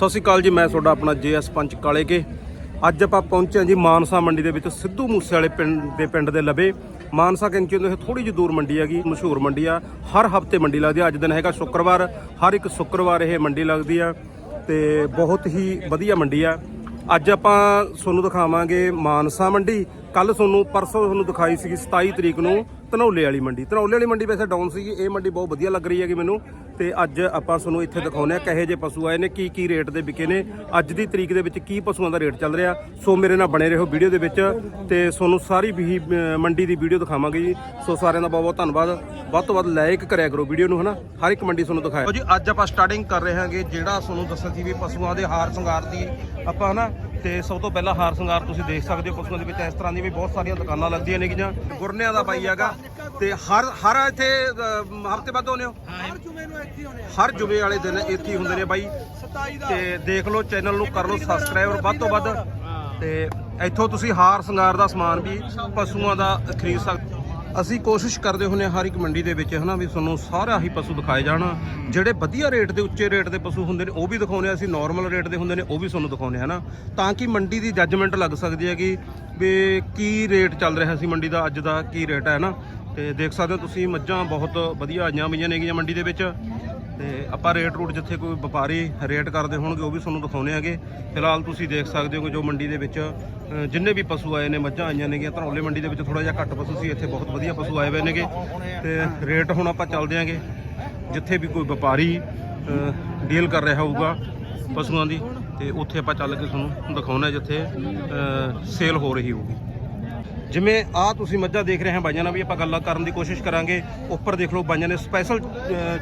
ਸਤਿ ਸ਼੍ਰੀ ਅਕਾਲ ਜੀ, ਮੈਂ ਤੁਹਾਡਾ ਆਪਣਾ ਜੇਐਸ ਪੰਚ ਕਾਲੇ ਕੇ ਅੱਜ ਆਪਾਂ ਪਹੁੰਚੇ ਹਾਂ ਜੀ ਮਾਨਸਾ ਮੰਡੀ ਦੇ ਵਿੱਚ, ਸਿੱਧੂ ਮੂਸੇ ਵਾਲੇ ਪਿੰਡ ਦੇ ਪਿੰਡ ਦੇ ਲਵੇ। ਮਾਨਸਾ ਕੈਂਚੀ ਤੋਂ ਥੋੜੀ ਜਿਹੀ ਦੂਰ ਮੰਡੀ ਹੈਗੀ, ਮਸ਼ਹੂਰ ਮੰਡੀ ਆ। ਹਰ ਹਫ਼ਤੇ ਮੰਡੀ ਲੱਗਦੀ ਆ, ਅੱਜ ਦਿਨ ਹੈਗਾ ਸ਼ੁੱਕਰਵਾਰ। ਹਰ ਇੱਕ ਸ਼ੁੱਕਰਵਾਰ ਇਹ ਮੰਡੀ ਲੱਗਦੀ ਆ ਤੇ ਬਹੁਤ ਹੀ ਵਧੀਆ ਮੰਡੀ ਆ। ਅੱਜ ਆਪਾਂ ਤੁਹਾਨੂੰ ਦਿਖਾਵਾਂਗੇ ਮਾਨਸਾ ਮੰਡੀ। ਕੱਲ ਤੁਹਾਨੂੰ, ਪਰਸੋਂ ਤੁਹਾਨੂੰ ਦਿਖਾਈ ਸੀਗੀ 27 ਤਰੀਕ ਨੂੰ ਧਨੌਲੇ ਵਾਲੀ ਮੰਡੀ। ਧਨੌਲੇ ਵਾਲੀ ਮੰਡੀ ਵੈਸੇ ਡਾਊਨ ਸੀਗੀ, ਇਹ ਮੰਡੀ ਬਹੁਤ ਵਧੀਆ ਲੱਗ ਰਹੀ ਹੈਗੀ ਮੈਨੂੰ। ਤੇ ਅੱਜ ਆਪਾਂ ਤੁਹਾਨੂੰ ਇੱਥੇ ਦਿਖਾਉਂਦੇ ਆ ਕਹੇ ਜੇ ਪਸ਼ੂ ਆਏ ਨੇ, ਕੀ ਕੀ ਰੇਟ ਦੇ ਵਿਕੇ ਨੇ। ਅੱਜ ਦੀ ਤਰੀਕ ਦੇ ਵਿੱਚ ਕੀ ਪਸ਼ੂਆਂ ਦਾ ਰੇਟ ਚੱਲ ਰਿਹਾ। ਸੋ ਮੇਰੇ ਨਾਲ ਬਣੇ ਰਹੋ ਵੀਡੀਓ ਦੇ ਵਿੱਚ ਤੇ ਤੁਹਾਨੂੰ ਸਾਰੀ ਵੀ ਮੰਡੀ ਦੀ ਵੀਡੀਓ ਦਿਖਾਵਾਂਗੇ ਜੀ। ਸੋ ਸਾਰਿਆਂ ਦਾ ਬਹੁਤ ਬਹੁਤ ਧੰਨਵਾਦ। ਵੱਧ ਤੋਂ ਵੱਧ ਲਾਈਕ ਕਰਿਆ ਕਰੋ ਵੀਡੀਓ ਨੂੰ, ਹਨਾ? ਹਰ ਇੱਕ ਮੰਡੀ ਤੁਹਾਨੂੰ ਦਿਖਾਇਆ ਜੀ, ਅੱਜ ਆਪਾਂ ਸਟਾਰਟਿੰਗ ਕਰ ਰਹੇ ਹਾਂਗੇ ਜਿਹੜਾ ਤੁਹਾਨੂੰ ਦੱਸਿਆ ਸੀ ਵੀ ਪਸ਼ੂਆਂ ਦੇ ਹਾਰ ਸ਼ਿੰਗਾਰ ਦੀ ਆਪਾਂ, ਹਨਾ? ਤੇ ਸਭ ਤੋਂ ਪਹਿਲਾਂ ਹਾਰ ਸ਼ਿੰਗਾਰ ਤੁਸੀਂ ਦੇਖ ਸਕਦੇ ਹੋ ਪਸ਼ੂਆਂ ਦੇ ਵਿੱਚ। ਇਸ ਤਰ੍ਹਾਂ ਦੀ ਵੀ ਬਹੁਤ ਸਾਰੀਆਂ ਦੁਕਾਨਾਂ ਲੱਗਦੀਆਂ ਨੇਗੀਆਂ ਗੁਰਨਿਆਂ ਦਾ ਬਾਈ ਹੈਗਾ। ਤੇ ਹਰ ਹਰ ਇੱਥੇ ਹਫ਼ਤੇ ਬਾਅਦ ਆਉਂਦੇ ਹੋ? ਹਰ ਜੁਮੇ ਵਾਲੇ ਦਿਨ ਇੱਥੇ ਹੀ ਹੁੰਦੇ ਨੇ ਬਾਈ। ਤੇ ਦੇਖ ਲਓ ਚੈਨਲ ਨੂੰ ਕਰ ਲਓ ਸਬਸਕ੍ਰਾਈਬ ਵੱਧ ਤੋਂ ਵੱਧ। ਤੇ ਇੱਥੋਂ ਤੁਸੀਂ ਹਾਰ ਸ਼ਿੰਗਾਰ ਦਾ ਸਮਾਨ ਵੀ ਪਸ਼ੂਆਂ ਦਾ ਖਰੀਦ ਸਕਦੇ ਅਸੀਂ ਕੋਸ਼ਿਸ਼ ਕਰਦੇ ਹੁੰਨੇ ਹਰ ਇੱਕ ਮੰਡੀ ਦੇ ਵਿੱਚ ਹਨਾ ਵੀ ਤੁਹਾਨੂੰ ਸਾਰਾ ਹੀ ਪਸ਼ੂ ਦਿਖਾਏ ਜਾਣ। ਜਿਹੜੇ ਵਧੀਆ ਰੇਟ ਦੇ ਉੱਚੇ ਰੇਟ ਦੇ ਪਸ਼ੂ ਹੁੰਦੇ ਨੇ ਉਹ ਵੀ ਦਿਖਾਉਂਦੇ ਆ ਅਸੀਂ ਨਾਰਮਲ ਰੇਟ ਦੇ ਹੁੰਦੇ ਨੇ ਉਹ ਵੀ ਤੁਹਾਨੂੰ ਦਿਖਾਉਂਦੇ ਆ ਹਨਾ। ਤਾਂ ਕਿ ਮੰਡੀ ਦੀ ਜੱਜਮੈਂਟ ਲੱਗ ਸਕਦੀ ਹੈ ਕਿ ਵੀ ਕੀ ਰੇਟ ਚੱਲ ਰਿਹਾ ਸੀ ਮੰਡੀ ਦਾ ਅੱਜ ਦਾ ਕੀ ਰੇਟ ਹੈ ਨਾ ਤੇ ਦੇਖ ਸਕਦੇ ਹੋ ਤੁਸੀਂ ਮੱਝਾਂ ਬਹੁਤ ਵਧੀਆ ਆਈਆਂ ਪਈਆਂ ਨੇਗੀਆਂ ਮੰਡੀ ਦੇ ਵਿੱਚ। ਤੇ ਆਪਾਂ ਰੇਟ ਰੂਟ ਜਿੱਥੇ ਕੋਈ ਵਪਾਰੀ ਰੇਟ ਕਰਦੇ ਹੋਣਗੇ, ਉਹ ਵੀ ਤੁਹਾਨੂੰ ਦਿਖਾਉਣੇ ਹੈਗੇ। ਫਿਲਹਾਲ ਤੁਸੀਂ ਦੇਖ ਸਕਦੇ ਹੋ ਕਿ ਜੋ ਮੰਡੀ ਦੇ ਵਿੱਚ ਜਿੰਨੇ ਵੀ ਪਸ਼ੂ ਆਏ ਨੇ, ਮੱਝਾਂ ਆਈਆਂ ਨੇਗੀਆਂ ਧਰੌਲੇ ਮੰਡੀ ਦੇ ਵਿੱਚ ਥੋੜਾ ਜਿਹਾ ਘੱਟ ਪਸ਼ੂ ਸੀ, ਇੱਥੇ ਬਹੁਤ ਵਧੀਆ ਪਸ਼ੂ ਆਏ ਹੋਏ ਨੇਗੇ। ਤੇ ਰੇਟ ਹੁਣ ਆਪਾਂ ਚੱਲਦੇ ਆਂਗੇ ਜਿੱਥੇ ਵੀ ਕੋਈ ਵਪਾਰੀ ਡੀਲ ਕਰ ਰਿਹਾ ਹੋਊਗਾ ਪਸ਼ੂਆਂ ਦੀ, ਤੇ ਉੱਥੇ ਆਪਾਂ ਚੱਲ ਕੇ ਤੁਹਾਨੂੰ ਦਿਖਾਉਣਾ ਜਿੱਥੇ ਸੇਲ ਹੋ ਰਹੀ ਹੋਊਗੀ। ਜਿਵੇਂ ਆ ਤੁਸੀਂ ਮੱਝਾਂ ਦੇਖ ਰਹੇ ਹੋ ਬਾਈਆਂ ਨਾਲ ਵੀ ਆਪਾਂ ਗੱਲਾਂ ਕਰਨ ਦੀ ਕੋਸ਼ਿਸ਼ ਕਰਾਂਗੇ। ਉੱਪਰ ਦੇਖ ਲਓ ਬਾਈਆਂ ਨੇ ਸਪੈਸ਼ਲ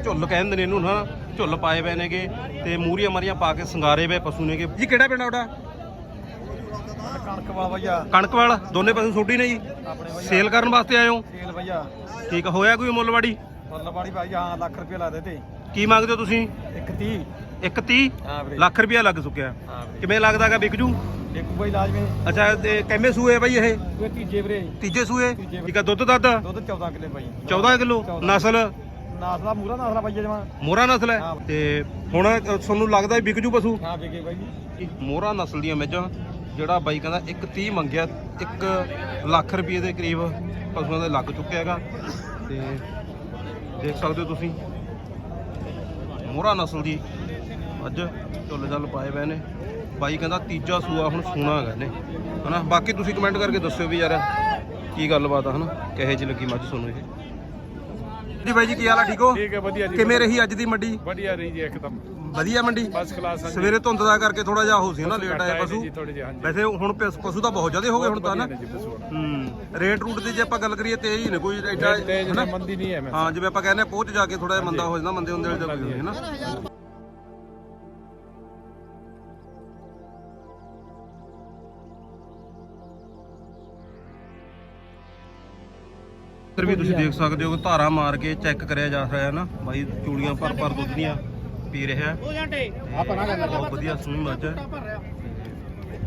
ਝੁੱਲ ਕਹਿੰਦੇ ਨੇ ਇਹਨੂੰ ਨਾ ਝੁੱਲ ਪਾਏ ਹੋਏ ਨੇਗੇ ਤੇ ਮੂਰੀਆਂ ਮਰੀਆਂ ਪਾ ਕੇ ਸਿੰਗਾਰੇ ਹੋਏ ਪਸ਼ੂ ਨੇਗੇ। ਜੀ ਕਿਹੜਾ ਪਿੰਡ ਆ ਉਹਦਾ ਕਣਕ ਵਾ ਭਈਆ। ਕਣਕਵਾਲ ਦੋਨੇ ਪਸ਼ੂ ਛੋਟੀ ਨੇ ਜੀ? ਸੇਲ ਕਰਨ ਵਾਸਤੇ ਆਏ ਹੋ? ਤੇਲ ਭਈਆ। ਠੀਕ ਹੋਇਆ ਕੋਈ ਮੁੱਲਵਾੜੀ? ਬੱਲਵਾੜੀ ਭਾਈ ਹਾਂ ਲੱਖ ਰੁਪਏ ਲਾ ਦੇ ਤੇ ਕੀ ਮੰਗਦੇ ਹੋ ਤੁਸੀਂ? ਇੱਕ 30 ਇੱਕ 30 ਹਾਂ ਵੀਰੇ। ਲੱਖ ਰੁਪਇਆ ਲੱਗ ਚੁੱਕਿਆ। ਕਿਵੇਂ ਲੱਗਦਾਗਾ ਵਿਕ ਜੂ? ਲਾਜ਼ਮੀ ਅੱਛਾ ਤੇ ਕਿੰਨੇ ਸੂਏ ਆ ਬਾਈ ਇਹ? ਤੀਜੇ ਵੀਰੇ। ਤੀਜੇ ਸੂਏ? ਤੀਜੇ ਠੀਕ ਆ ਦੁੱਧ ਦੱਦ ਦੁੱਧ 14 ਕਿਲੇ ਭਾਈ 14 ਕਿਲੋ? ਨਸਲ? ਨਾਸਲਾ ਮੂਰਾ ਨਾਸਲਾ ਭਾਈ ਜਮਾ। ਮੋਹਰਾ ਨਸਲ ਹੈ? ਹਾਂ। ਤੇ ਹੁਣ ਅ, ਤੁਹਾਨੂੰ ਲੱਗਦਾ ਵੀ ਵਿਕ ਜੂ ਪਸ਼ੂ? ਹਾਂ ਵਿਕੇ ਭਾਈ ਮੋਹਰਾ ਨਸਲ ਦੀਆਂ ਮੱਝਾਂ ਜਿਹੜਾ ਬਾਈ ਕਹਿੰਦਾ 130 ਮੰਗਿਆ 1 ਲੱਖ ਰੁਪਏ ਦੇ ਕਰੀਬ ਪਸ਼ੂਆਂ ਦੇ ਲੱਗ ਚੁੱਕਿਆ ਹੈਗਾ। ਤੇ ਦੇਖ ਸਕਦੇ ਹੋ ਤੁਸੀਂ ਮੋਹਰਾ ਨਸਲ ਦੀ ਅੱਜ ਝੁੱਲ ਜਲ ਪਾਏ ਪਏ ਨੇ। ਬਾਈ ਕਹਿੰਦਾ ਤੀਜਾ ਸੂਆ ਹੁਣ ਸੂਣਾ ਹੈਗਾ ਨੇ ਹਨਾ ਬਾਕੀ ਤੁਸੀਂ ਕਮੈਂਟ ਕਰਕੇ ਦੱਸਿਓ ਵੀ ਯਾਰ ਕੀ ਗੱਲਬਾਤ ਆ ਹਨਾ? ਕਿਹੇ ਜਿਹੀ ਲੱਗੀ ਮੱਝ ਤੁਹਾਨੂੰ ਇਹ? ਜੀ ਬਾਈ ਜੀ ਕੀ ਹਾਲ ਆ ਠੀਕ ਹੋ? ਠੀਕ ਹੈ ਵਧੀਆ ਜੀ ਕਿਵੇਂ ਰਹੀ ਅੱਜ ਦੀ ਮੰਡੀ? ਵਧੀਆ ਰਹੀ ਜੀ ਇੱਕਦਮ। ਵਧੀਆ ਮੰਡੀ? ਫਸਟ ਕਲਾਸ ਹਾਂ ਜੀ। ਸਵੇਰੇ ਧੁੰਦ ਦਾ ਕਰਕੇ ਥੋੜਾ ਜਿਹਾ ਹੋ ਸੀ ਨਾ ਲੇਟ ਆਏ ਪਸ਼ੂ। ਜੀ ਥੋੜੇ ਜਿਹੇ ਹਾਂਜੀ। ਵੈਸੇ ਹੁਣ ਪਸ- ਪਸ਼ੂ ਤਾਂ ਬਹੁਤ ਜ਼ਿਆਦਾ ਹੋ ਗਏ ਹੁਣ ਤਾਂ ਨਾ ਵਧੀਆ ਨੇ ਜੀ ਪਸ਼ੂ। ਹੂੰ। ਰੇਟ ਰੂਟ ਦੀ ਜੇ ਆਪਾਂ ਗੱਲ ਕਰੀਏ ਤੇਜ਼ ਹੀ ਨੇ ਕੋਈ ਐਡਾ ਹਨਾ? ਮੰਦੀ ਨਹੀਂ ਹੈ ਮੈਂ ਹਾਂ ਜਿਵੇਂ ਆਪਾਂ ਕਹਿੰਦੇ ਆ ਪਹੁੰਚ ਜਾ ਕੇ ਥੋੜਾ ਜਿਹਾ ਮੰਦਾ ਹੋ ਜਾਂਦਾ ਮੰਦੇ ਹੁੰਦੇ ਵਾਲੀ ਤਾਂ ਕੋਈ ਹੈ ਨਾ ਇੱਧਰ ਵੀ ਤੁਸੀਂ ਦੇਖ ਸਕਦੇ ਹੋ ਕਿ ਧਾਰਾ ਮਾਰ ਕੇ ਚੈੱਕ ਕਰਿਆ ਜਾ ਰਿਹਾ ਹੈ ਨਾ। ਬਾਈ ਚੂੜੀਆਂ ਭਰ ਭਰ ਦੁੱਧ ਦੀਆਂ ਪੀ ਰਿਹਾ ਹੈ। ਬਹੁਤ ਵਧੀਆ ਸੋਹਣੀ ਮੱਝ ਹੈ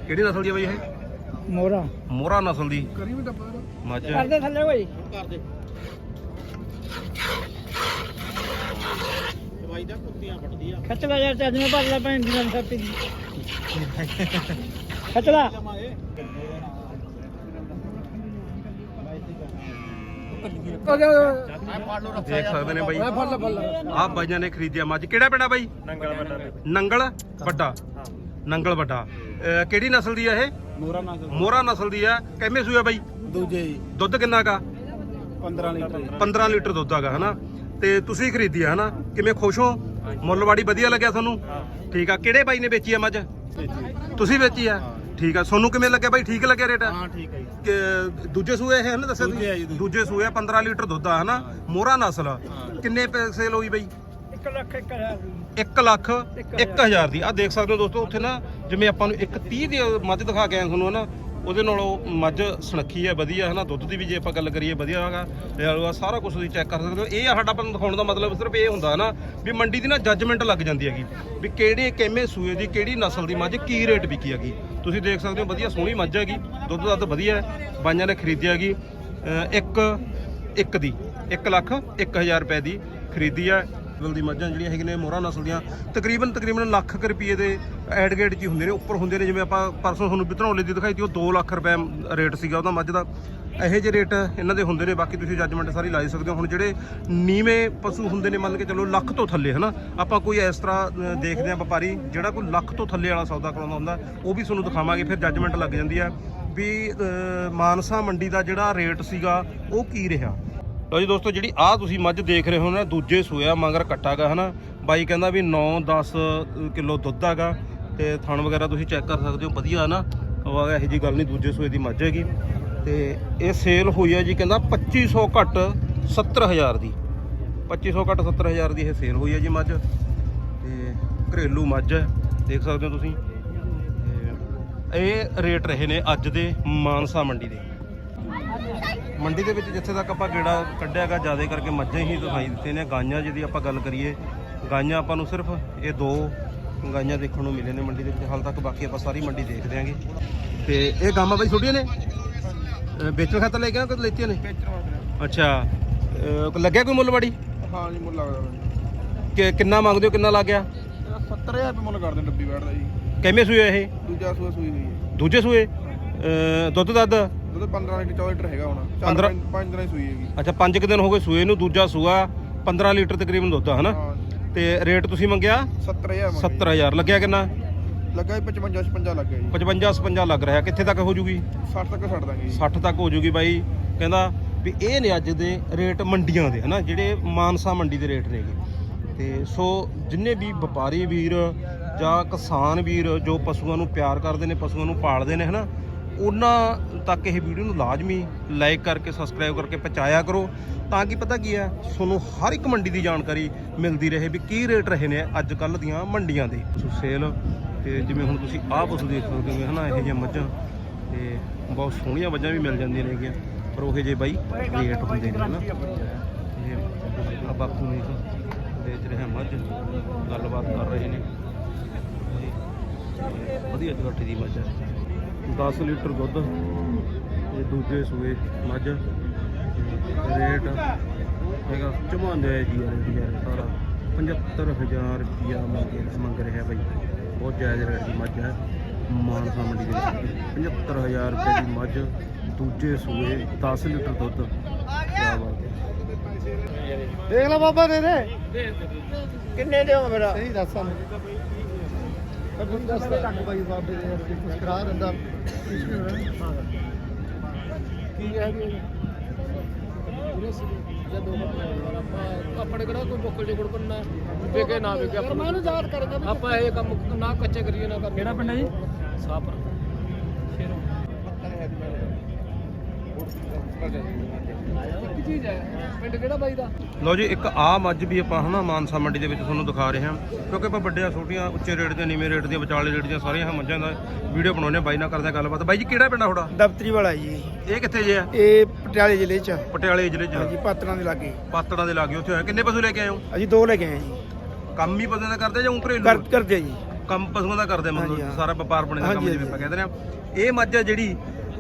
ਕਿਹੜੀ ਨਸਲ ਦੀ ਹੈ ਬਾਈ ਇਹ? ਮੋਰਾ ਮੋਹਰਾ ਨਸਲ ਦੀ। ਮੱਝ। ਹੈ ਕਰਦੇ ਥੱਲੇ ਭਾਈ ਖੱਚ ਲੈ ਯਾਰ ਚੱਜ ਮੈਂ ਭਰ ਲੈ ਭੈਣ ਦੀ ਨਾਲ ਸੱਤੀ ਖੱਚ ਲੈ। ਦੇਖ ਸਕਦੇ ਨੇ ਬਾਈ। ਆਹ ਬਾਈਆਂ ਨੇ ਖਰੀਦਿਆ ਮੱਝ। ਕਿਹੜਾ ਪਿੰਡਾ ਬਾਈ? ਨੰਗਲ ਬੰਦਾ ਨੰਗਲ? ਵੱਡਾ। ਨੰਗਲ ਵੱਡਾ। ਅਹ ਕਿਹੜੀ ਨਸਲ ਦੀ ਆ ਇਹ? ਮੋਰਾ ਮੋਹਰਾ ਨਸਲ ਦੀ ਆ। ਕਿੰਨੇ ਸੂਆ ਬਾਈ? ਦੂਜੇ ਜੀ। ਦੁੱਧ ਕਿੰਨਾ ਕਾ 15 ਲੀਟਰ। 15 ਲੀਟਰ ਦੁੱਧ ਆਗਾ ਹਨਾ? ਤੇ ਤੁਸੀਂ ਖਰੀਦੀ ਆ ਹਨਾ? ਕਿਵੇਂ ਖੁਸ਼ ਹੋ? ਮੁੱਲਵਾੜੀ ਵਧੀਆ ਲੱਗਿਆ ਤੁਹਾਨੂੰ? ਠੀਕ ਆ। ਕਿਹੜੇ ਬਾਈ ਨੇ ਵੇਚੀ ਆ ਮੱਝ? ਤੁਸੀਂ ਵੇਚੀ ਆ? ਠੀਕ ਆ। ਤੁਹਾਨੂੰ ਕਿਵੇਂ ਲੱਗਿਆ ਬਾਈ? ਠੀਕ ਲੱਗਿਆ ਰੇਟ? ਹਾਂ ਠੀਕ ਹੈ ਕਿ ਦੂਜੇ ਸੂਏ ਇਹ ਹਨ ਦੱਸਿਆ ਦੂਜੇ ਆ ਜੀ, ਤੁਸੀਂ? ਦੂਜੇ। ਦੂਜੇ ਸੂਏ ਆ, 15 ਲੀਟਰ ਦੁੱਧ ਆ ਹਨਾ? ਮੋਹਰਾ ਨਸਲ। ਆ। ਕਿੰਨੇ ਪੈਸੇ ਲੋਈ ਬਾਈ? 1 ਲੱਖ 1000 1 ਲੱਖ 1000 ਦੀ। ਆ ਦੇਖ ਸਕਦੇ ਹੋ ਦੋਸਤੋ ਉੱਥੇ ਨਾ ਜਿਵੇਂ ਆਪਾਂ ਨੂੰ ਇੱਕ 30 ਦੀ ਮੱਝ ਦਿਖਾ ਕੇ ਆਏ ਤੁਹਾਨੂੰ ਹਨਾ? ਉਹਦੇ ਨਾਲੋਂ ਮੱਝ ਸੁਨੱਖੀ ਹੈ, ਵਧੀਆ ਹੈ ਨਾ ਦੁੱਧ ਦੀ ਵੀ ਜੇ ਆਪਾਂ ਗੱਲ ਕਰੀਏ ਵਧੀਆ ਹੈਗਾ ਤੇ ਆ ਸਾਰਾ ਕੁਝ ਤੁਸੀਂ ਚੈੱਕ ਕਰ ਸਕਦੇ ਹੋ। ਇਹ ਆ ਸਾਡਾ ਆਪਾਂ ਨੂੰ ਦਿਖਾਉਣ ਦਾ ਮਤਲਬ ਸਿਰਫ ਇਹ ਹੁੰਦਾ ਹੈ ਨਾ ਵੀ ਮੰਡੀ ਦੀ ਨਾ ਜੱਜਮੈਂਟ ਲੱਗ ਜਾਂਦੀ ਹੈਗੀ, ਵੀ ਕਿਹੜੇ ਕਿਵੇਂ ਸੂਏ ਦੀ, ਕਿਹੜੀ ਨਸਲ ਦੀ ਮੱਝ ਕੀ ਰੇਟ ਵਿਕੀ ਹੈਗੀ। ਤੁਸੀਂ ਦੇਖ ਸਕਦੇ ਹੋ ਵਧੀਆ ਸੋਹਣੀ ਮੱਝ ਹੈਗੀ, ਦੁੱਧ ਦੱਧ ਵਧੀਆ ਹੈ, ਬਾਈਆਂ ਨੇ ਖਰੀਦੀ ਹੈਗੀ ਇੱਕ ਇੱਕ ਦੀ 1 ਲੱਖ 1000 ਰੁਪਏ ਦੀ ਖਰੀਦੀ ਹੈ। ਨਸਲ ਦੀ ਮੱਝਾਂ ਜਿਹੜੀਆਂ ਹੈਗੀਆਂ ਨੇ, ਮੋਹਰਾ ਨਸਲ ਦੀਆਂ ਤਕਰੀਬਨ ਤਕਰੀਬਨ ਲੱਖ ਕੁ ਰੁਪਏ ਦੇ ਐਡ ਗੇਟ 'ਚ ਹੀ ਹੁੰਦੇ ਨੇ। ਉੱਪਰ ਹੁੰਦੇ ਨੇ, ਜਿਵੇਂ ਆਪਾਂ ਪਰਸੋਂ ਤੁਹਾਨੂੰ ਬਿਧਰੌਲੇ ਦੀ ਦਿਖਾਈ ਤੀ, ਉਹ 2 ਲੱਖ ਰੁਪਏ ਰੇਟ ਸੀਗਾ ਉਹਦਾ ਮੱਝ ਦਾ। ਇਹੋ ਜਿਹੇ ਰੇਟ ਇਹਨਾਂ ਦੇ ਹੁੰਦੇ ਨੇ, ਬਾਕੀ ਤੁਸੀਂ ਜੱਜਮੈਂਟ ਸਾਰੀ ਲਾਈ ਸਕਦੇ ਹੋ। ਹੁਣ ਜਿਹੜੇ ਨੀਵੇਂ ਪਸ਼ੂ ਹੁੰਦੇ ਨੇ, ਮੰਨ ਕੇ ਚੱਲੋ ਲੱਖ ਤੋਂ ਥੱਲੇ, ਹਨਾ? ਆਪਾਂ ਕੋਈ ਇਸ ਤਰ੍ਹਾਂ ਦੇਖਦੇ ਆ ਵਪਾਰੀ, ਜਿਹੜਾ ਕੋਈ ਲੱਖ ਤੋਂ ਥੱਲੇ ਵਾਲਾ ਸੌਦਾ ਕਰਾਉਂਦਾ ਹੁੰਦਾ, ਉਹ ਵੀ ਤੁਹਾਨੂੰ ਦਿਖਾਵਾਂਗੇ, ਫਿਰ ਜੱਜਮੈਂਟ ਲੱਗ ਜਾਂਦੀ ਆ ਵੀ ਮਾਨਸਾ ਮੰਡੀ ਦਾ ਜਿਹੜਾ ਰੇਟ ਸੀਗਾ, ਉਹ ਕੀ ਰਿਹਾ? ਲਓ ਜੀ ਦੋਸਤੋ, ਜਿਹੜੀ ਆਹ ਤੁਸੀਂ ਮੱਝ ਦੇਖ ਰਹੇ ਹੋ ਨਾ, ਦੂਜੇ ਸੂਆ ਮਗਰ ਕੱਟਾਗਾ ਹਨਾ? ਬਾਈ ਕਹਿੰਦਾ ਵੀ 9-10 ਕਿਲੋ ਦੁੱਧ ਹੈਗਾ, ਤੇ ਥਣ ਵਗੈਰਾ ਤੁਸੀਂ ਚੈੱਕ ਕਰ ਸਕਦੇ ਹੋ, ਵਧੀਆ ਨਾ ਉਹ ਇਹੋ ਜੀ ਗੱਲ ਨਹੀਂ, ਦੂਜੇ ਸੂਏ ਦੀ ਮੱਝ ਹੈਗੀ। ਤੇ ਇਹ ਸੇਲ ਹੋਈ ਹੈ ਜੀ, ਕਹਿੰਦਾ 2500 ਘੱਟ 70000 ਦੀ। 2500 ਘੱਟ 70000 ਦੀ ਇਹ ਸੇਲ ਹੋਈ ਹੈ ਜੀ ਮੱਝ। ਤੇ ਘਰੇਲੂ ਮੱਝ ਹੈ, ਦੇਖ ਸਕਦੇ ਹੋ ਤੁਸੀਂ। ਤੇ ਇਹ ਰੇਟ ਰਹੇ ਨੇ ਅੱਜ ਦੇ ਮਾਨਸਾ ਮੰਡੀ ਦੇ। ਮੰਡੀ ਦੇ ਵਿੱਚ ਜਿੱਥੇ ਤੱਕ ਆਪਾਂ ਗੇੜਾ ਕੱਢਿਆਗਾ ਜ਼ਿਆਦਾ ਕਰਕੇ ਮੱਝਾਂ ਹੀ ਦਿਖਾਈ ਦਿੱਤੇ ਨੇ। ਗਾਈਆਂ ਜਿਹਦੀ ਆਪਾਂ ਗੱਲ ਕਰੀਏ ਗਾਈਆਂ ਆਪਾਂ ਨੂੰ ਸਿਰਫ ਇਹ ਦੋ ਗਾਈਆਂ ਦੇਖਣ ਨੂੰ ਮਿਲੇ ਨੇ ਮੰਡੀ ਦੇ ਵਿੱਚ। ਹਾਲ ਤੱਕ ਬਾਕੀ ਆਪਾਂ ਸਾਰੀ ਮੰਡੀ ਦੇਖ ਦਿਆਂਗੇ। ਤੇ ਇਹ ਗਾਵਾਂ ਬਈ ਛੋਟੀਆਂ ਨੇ? ਵੇਚਣ ਖਾਤਰ ਲੈ ਕੇ ਕਿ ਲੈਤੀਆਂ ਨੇ? ਅੱਛਾ। ਲੱਗਿਆ ਕੋਈ ਮੁੱਲ ਬਾੜੀ? ਹਾਂ ਜੀ ਮੁੱਲ ਲੱਗਦਾ ਕਿ ਕਿੰਨਾ ਮੰਗਦੇ ਹੋ ਕਿੰਨਾ ਲੱਗ ਗਿਆ? 70000 ਰੁਪਏ ਮੁੱਲ ਕਰਦੇ ਡੱਬੀ ਬੈਠ ਦਾ ਜੀ। ਕਿਵੇਂ ਸੂਏ ਇਹ? ਦੂਜਾ ਸੂਆ ਸੂਈ ਹੋਈ ਹੈ। ਦੂਜੇ ਸੂਏ? ਦੁੱਧ ਦੱਦ? ਦੁੱਧ 15 ਲੀਟਰ 14 ਲੀਟਰ ਹੈਗਾ ਹੁਣ। 15 5 ਦਿਨਾਂ ਦੀ ਸੂਈ ਹੈਗੀ। ਅੱਛਾ 5 ਕੁ ਦਿਨ ਹੋ ਗਏ ਸੂਏ ਨੂੰ ਦੂਜਾ ਸੂਆ 15 ਲੀਟਰ ਤਕਰੀਬਨ ਦੁੱਧ ਆ ਹਨਾ? ਹਾਂ। ਤੇ ਰੇਟ ਤੁਸੀਂ ਮੰਗਿਆ? 70000 ਮੰਗਿਆ 70000 ਲੱਗਿਆ ਕਿੰਨਾ? ਜੀ। ਲੱਗਾ ਜੀ 55 56 ਲੱਗਾ ਜੀ। 55 56 ਲੱਗ ਰਿਹਾ। ਕਿੱਥੇ ਤੱਕ ਹੋ ਜੂਗੀ? 60 ਤੱਕ ਛੱਡ ਦਾਂਗੇ ਜੀ। 60 ਤੱਕ ਹੋ ਜੂਗੀ ਬਾਈ। ਕਹਿੰਦਾ ਵੀ ਇਹ ਨੇ ਅੱਜ ਦੇ ਰੇਟ ਮੰਡੀਆਂ ਦੇ ਹਨਾ? ਜਿਹੜੇ ਮਾਨਸਾ ਮੰਡੀ ਦੇ ਰੇਟ ਨੇਗੇ। ਤੇ ਸੋ ਜਿੰਨੇ ਵੀ ਵਪਾਰੀ ਵੀਰ ਜਾਂ ਕਿਸਾਨ ਵੀਰ ਜੋ ਪਸ਼ੂਆਂ ਨੂੰ ਪਿਆਰ ਕਰਦੇ ਨੇ ਪਸ਼ੂਆਂ ਨੂੰ ਪਾਲਦੇ ਨੇ ਹਨਾ? ਉਹਨਾਂ ਤੱਕ ਇਹ ਵੀਡੀਓ ਨੂੰ ਲਾਜ਼ਮੀ ਲਾਈਕ ਕਰਕੇ ਸਬਸਕ੍ਰਾਈਬ ਕਰਕੇ ਪਹੁੰਚਾਇਆ ਕਰੋ ਤਾਂ ਕਿ ਪਤਾ ਕੀ ਹੈ, ਤੁਹਾਨੂੰ ਹਰ ਇੱਕ ਮੰਡੀ ਦੀ ਜਾਣਕਾਰੀ ਮਿਲਦੀ ਰਹੇ ਵੀ ਕੀ ਰੇਟ ਰਹੇ ਨੇ ਅੱਜ ਕੱਲ ਦੀਆਂ ਮੰਡੀਆਂ ਦੇ। ਸੋ ਸੇਲ ਤੇ ਜਿਵੇਂ ਹੁਣ ਤੁਸੀਂ ਆਹ ਪਸ਼ੂ ਦੇਖ ਸਕਦੇ ਹੋ, ਹਨਾ, ਇਹੋ ਜਿਹੀਆਂ ਮੱਝਾਂ ਤੇ ਬਹੁਤ ਸੋਹਣੀਆਂ ਮੱਝਾਂ ਵੀ ਮਿਲ ਜਾਂਦੀਆਂ ਨੇਗੀਆਂ। ਪਰ ਉਹੇ ਜੇ ਬਾਈ ਰੇਟ ਹੁੰਦੇ ਨੇ, ਹਨਾ। ਇਹ ਆ ਬਾਪੂ ਨੇ ਵੇਚ ਰਿਹਾ ਮੱਝ, ਗੱਲਬਾਤ ਕਰ ਰਹੇ ਨੇ। ਵਧੀਆ ਜਗਾਠੀ ਦੀ ਮੱਝ ਹੈ। 10 ਲੀਟਰ ਦੁੱਧ ਇਹ ਦੂਜੇ ਸੂਏ ਮੱਝ। ਰੇਟ ਹੈਗਾ ਚਮਾਂਦੇ ਜੀ ਯਾਰ ਇਹ ਯਾਰ ਸਾਰਾ। 75000 ਰੁਪਿਆ ਮੰਗ ਮੰਗ ਰਿਹਾ ਬਾਈ। ਬਹੁਤ ਜਾਇਜ਼ ਰੇਟ ਦੀ ਮੱਝ ਹੈ। ਮਾਨਸਾ ਮੰਡੀ ਦੇ ਵਿੱਚ। 75000 ਰੁਪਏ ਦੀ ਮੱਝ ਦੂਜੇ ਸੂਏ 10 ਲੀਟਰ ਦੁੱਧ। ਕੀ ਬਾਤ ਹੈ। ਦੇਖ ਲੈ ਬਾਬਾ ਦੇ ਦੇ ਕਿੰਨੇ ਦਿਓ ਮੇਰਾ ਸਹੀ ਦੱਸ। ਆਪਣੇ ਕਿਹੜਾ ਕੋਈ ਬੁੱਕਲ ਜੋੜ ਕਰਨਾ ਵੇਕੇ ਨਾ ਵੇਕੇ ਆਪਾਂ ਮੈਂ ਯਾਦ ਕਰੇਗਾ ਆਪਾਂ ਇਹ ਕੰਮ ਨਾ ਕੱਚੇ ਕਰੀਏ ਨਾ ਕਰ ਕਿਹੜਾ ਪਿੰਡ ਹੈ ਜੀ? ਸਾਪਰ ਸ਼ੇਰੋਂ। ਇੱਕ ਚੀਜ਼ ਹੈ ਪਿੰਡ ਕਿਹੜਾ ਬਾਈ ਦਾ? ਲਓ ਜੀ ਇੱਕ ਆ ਮੱਝ ਵੀ ਆਪਾਂ ਹਨਾ ਮਾਨਸਾ ਮੰਡੀ ਦੇ ਵਿੱਚ ਤੁਹਾਨੂੰ ਦਿਖਾ ਰਹੇ ਹਾਂ। ਕਿਉਂਕਿ ਆਪਾਂ ਵੱਡਿਆਂ ਛੋਟੀਆਂ ਉੱਚੇ ਰੇਟ ਦੀਆਂ ਨੀਵੇਂ ਰੇਟ ਦੀਆਂ ਵਿਚਾਲੇ ਰੇਟ ਦੀਆਂ ਸਾਰੀਆਂ ਮੱਝਾਂ ਦਾ ਵੀਡੀਓ ਬਣਾਉਂਦੇ ਹਾਂ ਬਾਈ ਨਾਲ ਕਰਦੇ ਹਾਂ ਗੱਲਬਾਤ। ਬਾਈ ਜੀ ਕਿਹੜਾ ਪਿੰਡ ਆ ਤੁਹਾਡਾ? ਦਫ਼ਤਰੀ ਵਾਲਾ ਜੀ। ਇਹ ਕਿੱਥੇ ਜੇ ਆ? ਇਹ ਪਟਿਆਲੇ ਜ਼ਿਲ੍ਹੇ ਚ ਪਟਿਆਲੇ ਜ਼ਿਲ੍ਹੇ 'ਚ। ਹਾਂਜੀ ਪਾਤੜਾਂ ਦੇ ਲਾਗੇ। ਪਾਤੜਾਂ ਦੇ ਲਾਗੇ ਉੱਥੇ ਹੋਇਆ। ਕਿੰਨੇ ਪਸ਼ੂ ਲੈ ਕੇ ਆਏ ਹੋ? ਅਸੀਂ ਦੋ ਲੈ ਕੇ ਆਏ ਜੀ। ਕੰਮ ਹੀ ਪਸ਼ੂਆਂ ਦਾ ਕਰਦੇ ਜਾਂ ਊਂ ਕਰ ਘਰੇਲੂ ਕਰਦੇ ਆ ਜੀ। ਕੰਮ ਪਸ਼ੂਆਂ ਦਾ ਕਰਦੇ ਹਾਂਜੀ, ਮਤਲਬ ਹਾਂ। ਸਾਰਾ ਵਪਾਰ ਬਣੇ ਦਾ ਕੰਮ ਹਾਂਜੀ, ਜਿਵੇਂ ਆਪਾਂ ਕਹਿੰਦੇ ਨੇ। ਇਹ ਮੱਝ ਆ ਜਿਹੜੀ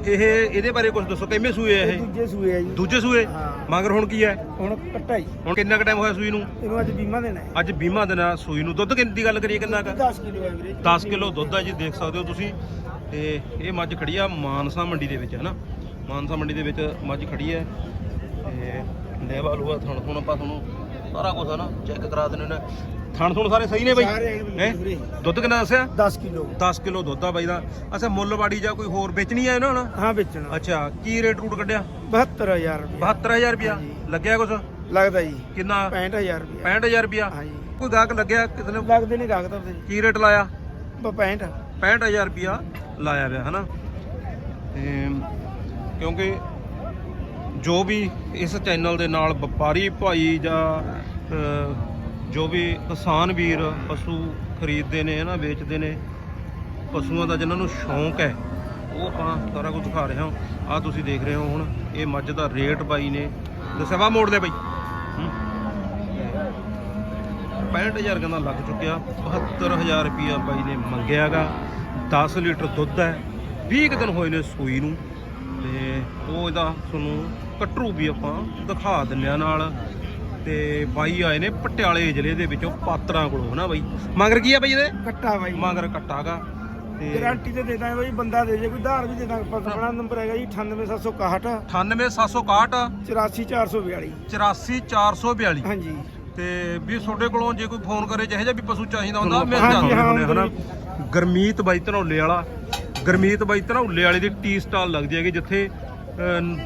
ਇਹ ਇਹਦੇ ਬਾਰੇ ਕੁਝ ਦੱਸੋ ਕਿਵੇਂ ਸੂਏ ਆ ਇਹ? ਦੂਜੇ ਸੂਏ ਆ ਜੀ। ਦੂਜੇ ਸੂਏ? ਹਾਂ। ਮਗਰ ਹੁਣ ਕੀ ਹੈ ਹੁਣ ਕੱਟਾ ਜੀ ਹੁਣ ਕਿੰਨਾ ਕੁ ਟਾਈਮ ਹੋਇਆ ਸੂਈ ਨੂੰ? ਇਹਨੂੰ ਅੱਜ ਬੀਮਾ ਦੇਣਾ ਹੈ। ਅੱਜ 20 ਦਿਨ ਆ ਸੂਈ ਨੂੰ। ਦੁੱਧ ਕਿੰਨੀ ਦੀ ਗੱਲ ਕਰੀਏ ਕਿੰਨਾ ਕੁ? 10 ਕਿਲੋ ਹੈ ਵੀਰੇ। 10 ਕਿਲੋ ਦੁੱਧ ਆ ਜੀ ਦੇਖ ਸਕਦੇ ਹੋ ਤੁਸੀਂ। ਤੇ ਇਹ ਮੱਝ ਖੜੀ ਆ ਮਾਨਸਾ ਮੰਡੀ ਦੇ ਵਿੱਚ ਹੈ ਨਾ ਮਾਨਸਾ ਮੰਡੀ ਦੇ ਵਿੱਚ ਮੱਝ ਖੜੀ ਹੈ। ਤੇ ਲੈਵਾ ਲੂਆ ਥਣ ਹੁਣ ਆਪਾਂ ਤੁਹਾਨੂੰ ਸਾਰਾ ਕੁਝ ਹੈ ਨਾ ਚੈੱਕ ਕਰਾ ਦਿੰਦੇ ਨੇ। ਥਣ ਥੁਣ ਸਾਰੇ ਸਹੀ ਨੇ ਬਾਈ? ਸਾਰੇ ਹੈਗੇ ਹੈਂ? ਵੀਰੇ। ਦੁੱਧ ਕਿੰਨਾ ਦੱਸਿਆ? 10 ਕਿਲੋ। 10 ਕਿਲੋ ਦੁੱਧ ਆ ਬਾਈ ਦਾ। ਅੱਛਾ ਮੁੱਲ ਬਾੜੀ ਜਾਂ ਕੋਈ ਹੋਰ ਵੇਚਣੀ ਆ ਇਹਨਾਂ ਨਾਲ? ਹਾਂ ਵੇਚਣਾ। ਅੱਛਾ ਕੀ ਰੇਟ ਰੂਟ ਕੱਢਿਆ? 72000 ਰੁਪਏ 72000 ਰੁਪਿਆ। ਲੱਗਿਆ ਕੁਛ? ਲੱਗਦਾ ਜੀ। ਕਿੰਨਾ? 65000 ਰੁਪਏ 65000 ਰੁਪਿਆ ਹਾਂਜੀ। ਕੋਈ ਗਾਹਕ ਲੱਗਿਆ ਕਿਸੇ ਨੇ? ਲੱਗਦੇ ਨਹੀਂ ਉਹਦੇ ਜੀ ਕੀ ਰੇਟ ਲਾਇਆ? ਬ 65 65000 ਰੁਪਿਆ ਲਾਇਆ ਪਿਆ ਹਨਾ? ਤੇ ਕਿਉਂਕਿ ਜੋ ਵੀ ਇਸ ਚੈਨਲ ਦੇ ਨਾਲ ਵਪਾਰੀ ਭਾਈ ਜਾਂ ਜੋ ਵੀ ਕਿਸਾਨ ਵੀਰ ਪਸ਼ੂ ਖਰੀਦਦੇ ਨੇ ਨਾ ਵੇਚਦੇ ਨੇ, ਪਸ਼ੂਆਂ ਦਾ ਜਿਨ੍ਹਾਂ ਨੂੰ ਸ਼ੌਂਕ ਹੈ, ਉਹ ਆਪਾਂ ਸਾਰਾ ਕੁਝ ਦਿਖਾ ਰਹੇ ਹਾਂ। ਆ ਤੁਸੀਂ ਦੇਖ ਰਹੇ ਹੋ ਹੁਣ, ਇਹ ਮੱਝ ਦਾ ਰੇਟ ਬਾਈ ਨੇ। ਦੱਸਿਆ ਵਾ ਮੋੜ ਦੇ ਬਾਈ। ਹੂੰ। 65000 ਕਹਿੰਦਾ ਲੱਗ ਚੁੱਕਿਆ 72000 ਰੁਪਿਆ ਬਾਈ ਨੇ ਮੰਗਿਆਗਾ। 10 ਲੀਟਰ ਦੁੱਧ ਹੈ 20 ਕੁ ਦਿਨ ਹੋਏ ਨੇ ਸੂਈ ਨੂੰ। ਤੇ ਉਹ ਇਹਦਾ ਤੁਹਾਨੂੰ ਕਟਰੂ ਵੀ ਆਪਾਂ ਦਿਖਾ ਦਿੰਨੇ ਆ ਨਾਲ। ਤੇ ਬਾਈ ਆਏ ਨੇ ਪਟਿਆਲੇ ਜ਼ਿਲ੍ਹੇ ਦੇ ਵਿੱਚੋਂ ਪਾਤਰਾਂ ਕੋਲੋਂ ਹਨਾ ਬਾਈ? ਮਗਰ ਕੀ ਆ ਬਾਈ ਇਹਦੇ? ਕੱਟਾ ਬਾਈ। ਮਗਰ ਕੱਟਾਗਾ ਤੇ ਗਾਰੰਟੀ ਤੇ ਦੇ ਦਾਂਗੇ ਬਾਈ ਬੰਦਾ ਦੇ ਜੇ ਕੋਈ ਧਾਰ ਵੀ ਦੇ ਦਾਂਗੇ ਪਰ ਆਪਣਾ ਨੰਬਰ ਹੈਗਾ ਜੀ 98761 98761 84442 84442 ਹਾਂਜੀ। ਤੇ ਵੀ ਤੁਹਾਡੇ ਕੋਲੋਂ ਜੇ ਕੋਈ ਫੋਨ ਕਰੇ ਜਿਹੇ ਜਿਹਾ ਵੀ ਪਸ਼ੂ ਚਾਹੀਦਾ ਹੁੰਦਾ ਮਿਲ ਹਾਂਜੀ, ਜਾਂਦੇ ਹਾਂ, ਹਨਾ। ਗਰਮੀਤ ਬਾਈ ਧਨੌਲੇ ਵਾਲਾ। ਗਰਮੀਤ ਬਾਈ ਧਨੌਲੇ ਵਾਲੇ ਦੀ ਟੀ ਸਟਾਲ ਲੱਗਦੀ ਹੈਗੀ ਜਿੱਥੇ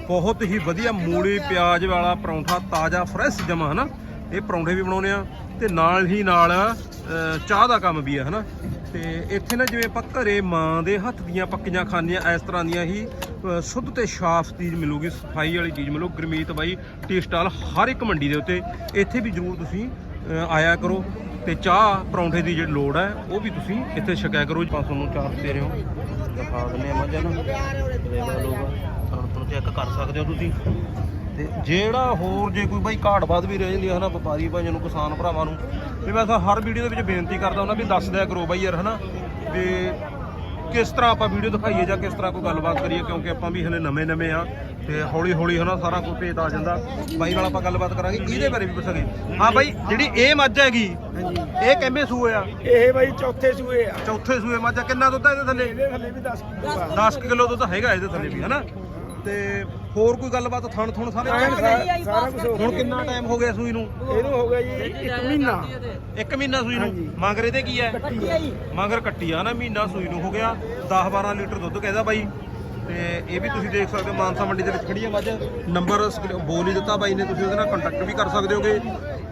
ਬਹੁਤ ਹੀ ਵਧੀਆ ਮੂਲੀ ਪਿਆਜ਼ ਵਾਲਾ ਪਰੌਂਠਾ ਤਾਜ਼ਾ ਫਰੈਸ਼ ਜਮਾ, ਹਨਾ? ਇਹ ਪਰੌਂਠੇ ਵੀ ਬਣਾਉਨੇ ਆ ਤੇ ਨਾਲ ਹੀ ਨਾਲ ਚਾਹ ਦਾ ਕੰਮ ਵੀ ਹੈ ਹਨਾ? ਤੇ ਇੱਥੇ ਨਾ ਜਿਵੇਂ ਆਪਾਂ ਘਰੇ ਮਾਂ ਦੇ ਹੱਥ ਦੀਆਂ ਪੱਕੀਆਂ ਖਾਂਦੀਆਂ, ਇਸ ਤਰ੍ਹਾਂ ਦੀਆਂ ਹੀ ਸ਼ੁੱਧ ਤੇ ਸਾਫ਼ ਚੀਜ਼ ਮਿਲੂਗੀ, ਸਫ਼ਾਈ ਵਾਲੀ ਚੀਜ਼ ਮਿਲੂ। ਗੁਰਮੀਤ ਬਾਈ ਟੀ ਸਟਾਲ ਹਰ ਇੱਕ ਮੰਡੀ ਦੇ ਉੱਤੇ ਇੱਥੇ ਵੀ ਜ਼ਰੂਰ ਤੁਸੀਂ ਆਇਆ ਕਰੋ ਤੇ ਚਾਹ ਪਰੌਂਠੇ ਦੀ ਜਿਹੜੀ ਲੋੜ ਹੈ, ਉਹ ਵੀ ਤੁਸੀਂ ਇੱਥੇ ਛਕਿਆ ਕਰੋ। ਆਪਾਂ ਤੁਹਾਨੂੰ ਚਾਹ ਦੇ ਰਹੇ ਹੋ। ਦਿਖਾ ਦਿੰਦੇ ਆ ਮੱਝਾਂ ਨੂੰ। ਦੇਖ ਲਓ ਚੈੱਕ ਕਰ ਸਕਦੇ ਹੋ ਤੁਸੀਂ। ਤੇ ਜਿਹੜਾ ਹੋਰ ਜੇ ਕੋਈ ਬਾਈ ਘਾਟ ਬਾਦ ਵੀ ਰਹਿ ਜਾਂਦੀ ਹੈ ਹਨਾ ਵਪਾਰੀ ਭਾਈਆਂ ਨੂੰ ਕਿਸਾਨ ਭਰਾਵਾਂ ਨੂੰ ਵੀ ਮੈਂ ਤਾਂ ਹਰ ਵੀਡੀਓ ਦੇ ਵਿੱਚ ਬੇਨਤੀ ਕਰਦਾ ਹੁੰਦਾ ਵੀ ਦੱਸ ਦਿਆ ਕਰੋ ਬਾਈ ਯਾਰ ਹਨਾ। ਵੀ ਕਿਸ ਤਰ੍ਹਾਂ ਆਪਾਂ ਵੀਡੀਓ ਦਿਖਾਈਏ ਜਾਂ ਕਿਸ ਤਰ੍ਹਾਂ ਕੋਈ ਗੱਲਬਾਤ ਕਰੀਏ ਕਿਉਂਕਿ ਆਪਾਂ ਵੀ ਹਲੇ ਨਵੇਂ ਨਵੇਂ ਆ ਤੇ ਹੌਲੀ ਹੌਲੀ ਹਨਾ ਸਾਰਾ ਕੁਝ ਭੇਦ ਆ ਜਾਂਦਾ। ਬਾਈ ਨਾਲ ਆਪਾਂ ਗੱਲਬਾਤ ਕਰਾਂਗੇ ਇਹਦੇ ਬਾਰੇ ਵੀ ਪੁੱਛਾਂਗੇ ਹਾਂ ਬਾਈ ਜਿਹੜੀ ਇਹ ਮੱਝ ਹੈਗੀ ਇਹ ਕਿੰਨੇ ਸੂਏ ਆ? ਇਹ ਬਾਈ ਚੌਥੇ ਸੂਏ ਆ। ਚੌਥੇ ਸੂਏ ਮੱਝ ਆ ਕਿੰਨਾ ਦੁੱਧ ਆ ਇਹਦੇ ਥੱਲੇ? ਇਹਦੇ ਥੱਲੇ ਵੀ 10 ਕਿਲੋ ਆ। 10 ਕਿਲੋ ਦੁੱਧ ਹੈਗਾ ਇਹਦੇ ਥੱਲੇ ਵੀ ਹਨਾ? ਤੇ ਹੋਰ ਕੋਈ ਗੱਲਬਾਤ ਥਣ ਥਣ ਸਾਰੇ ਐਨ ਸਾਰਾ- ਸਾਰਾ ਕੁਝ ਹੋ ਹੁਣ ਗਿਆ ਕਿੰਨਾ ਟਾਈਮ ਹੋ ਗਿਆ ਸੂਈ ਨੂੰ? ਇਹਨੂੰ ਹੋ ਗਿਆ ਜੀ 1 ਮਹੀਨਾ। ਇੱਕ ਮਹੀਨਾ ਸੂਈ। ਨੂੰ? ਮਗਰ ਇਹਦੇ ਕੀ ਹੈ? ਕੱਟੀ ਆ। ਜੀ। ਮਗਰ ਕੱਟੀ ਆ ਨਾ ਮਹੀਨਾ ਸੂਈ ਨੂੰ ਹੋ ਗਿਆ। 10 12 ਲੀਟਰ ਦੁੱਧ ਕਹਿੰਦਾ ਬਾਈ। ਤੇ ਇਹ ਵੀ ਤੁਸੀਂ ਦੇਖ ਸਕਦੇ ਹੋ ਮਾਨਸਾ ਮੰਡੀ ਦੇ ਵਿੱਚ ਖੜੀ ਆ ਮੱਝ ਨੰਬਰ ਸਕਰੀ- ਬੋਲ ਹੀ ਦਿੱਤਾ ਬਾਈ ਨੇ ਤੁਸੀਂ ਉਹਦੇ ਨਾਲ ਕੰਟੈਕਟ ਵੀ ਕਰ ਸਕਦੇ ਹੋਗੇ।